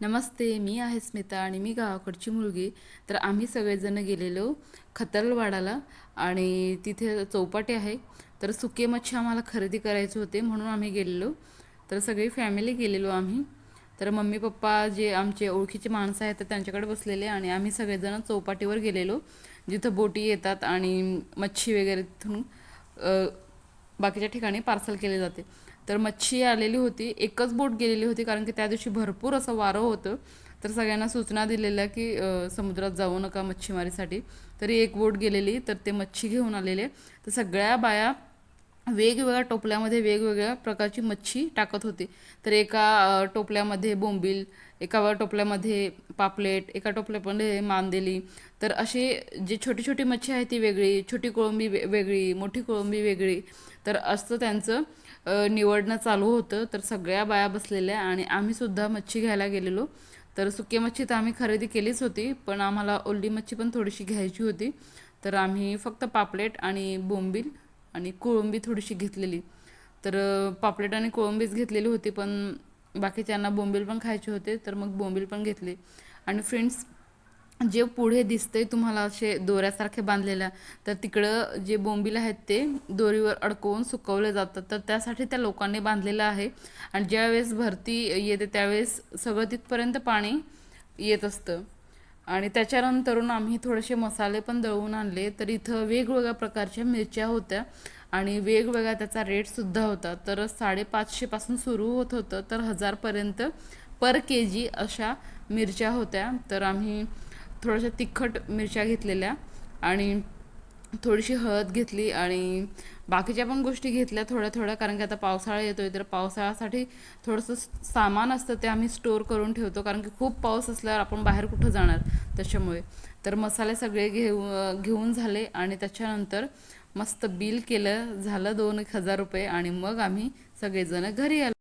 नमस्ते मी आहे स्मिता आणि मी गावाकडची मुलगी. तर आम्ही सगळेजण गेलेलो खतरलवाडाला आणि तिथे चौपाटी आहे. तर सुके मच्छी आम्हाला खरेदी करायचे होते म्हणून आम्ही गेलेलो. तर सगळी फॅमिली गेलेलो आम्ही. तर मम्मी पप्पा जे आमचे ओळखीचे माणसं आहेत तर त्यांच्याकडे बसलेले आणि आम्ही सगळेजण चौपाटीवर गेलेलो. जिथं बोटी येतात आणि मच्छी वगैरे तिथून बाकीच्या ठिकाणी पार्सल केले जाते. तर मच्छी आलेली होती एकच बोट गेलेली होती कारण की त्या दिवशी भरपूर असं वारं होतं. तर सगळ्यांना सूचना दिलेल्या की समुद्रात जाऊ नका मच्छीमारीसाठी. तरी एक बोट गेलेली तर ते मच्छी घेऊन आलेले. तर सगळ्या बाया वेगवेगळ्या टोपल्यामध्ये वेगवेगळ्या प्रकारची मच्छी टाकत होते. तर एका टोपल्यामध्ये बोंबील एका टोपल्यामध्ये पापलेट एका टोपल्यामध्ये मांदेली. तर असे जे छोटी छोटी मच्छी आहे ती वेगळी छोटी कोळंबी वे- वेगळी मोठी कोळंबी वेगळी. तर असं त्यांचं निवडणं चालू होतं. तर सगळ्या बाया बसलेल्या आणि आम्ही सुद्धा मच्छी घ्यायला गेलेलो. तर सुकी मच्छी तर आम्ही खरेदी केलीच होती पण आम्हाला ओल्ली मच्छी पण थोडीशी घ्यायची होती. तर आम्ही फक्त पापलेट आणि बोंबील आणि कोळंबी थोडीशी घेतलेली. तर पापलेट आणि कोळंबीच घेतलेली होती पण बाकीच्यांना बोंबील पण खायचे होते तर मग बोंबील पण घेतले. आणि फ्रेंड्स जे पुढे दिसतंय तुम्हाला असे दोऱ्यासारखे बांधलेल्या तर तिकडं जे बोंबील आहेत ते दोरीवर अडकवून सुकवले जातात. तर त्यासाठी त्या लोकांनी बांधलेलं आहे. आणि ज्यावेळेस भरती येते त्यावेळेस सगळं तिथपर्यंत पाणी येत असतं. आणि त्याच्यानंतरून आम्ही थोडेसे मसाले पण दळवून आणले. तर इथं वेगवेगळ्या प्रकारच्या मिरच्या होत्या आणि वेगवेगळा त्याचा रेटसुद्धा होता. तर साडेपाचशेपासून सुरू होत होतं तर हजारपर्यंत पर के जी अशा मिरच्या होत्या. तर आम्ही थोड्याशा तिखट मिरच्या घेतलेल्या आणि थोडीशी हळद घेतली आणि बाकीच्या पण गोष्टी घेतल्या थोड्या थोड्या कारण की आता पावसाळा येतोय तर पावसाळ्यासाठी थोडंसं सामान असतं ते आम्ही स्टोअर करून ठेवतो कारण की खूप पाऊस असल्यावर आपण बाहेर कुठं जाणार त्याच्यामुळे. तर मसाले सगळे घेऊ घेऊन झाले आणि त्याच्यानंतर मस्त बिल केलं झालं दोन एक हजार रुपये आणि मग आम्ही सगळेजण घरी आलो.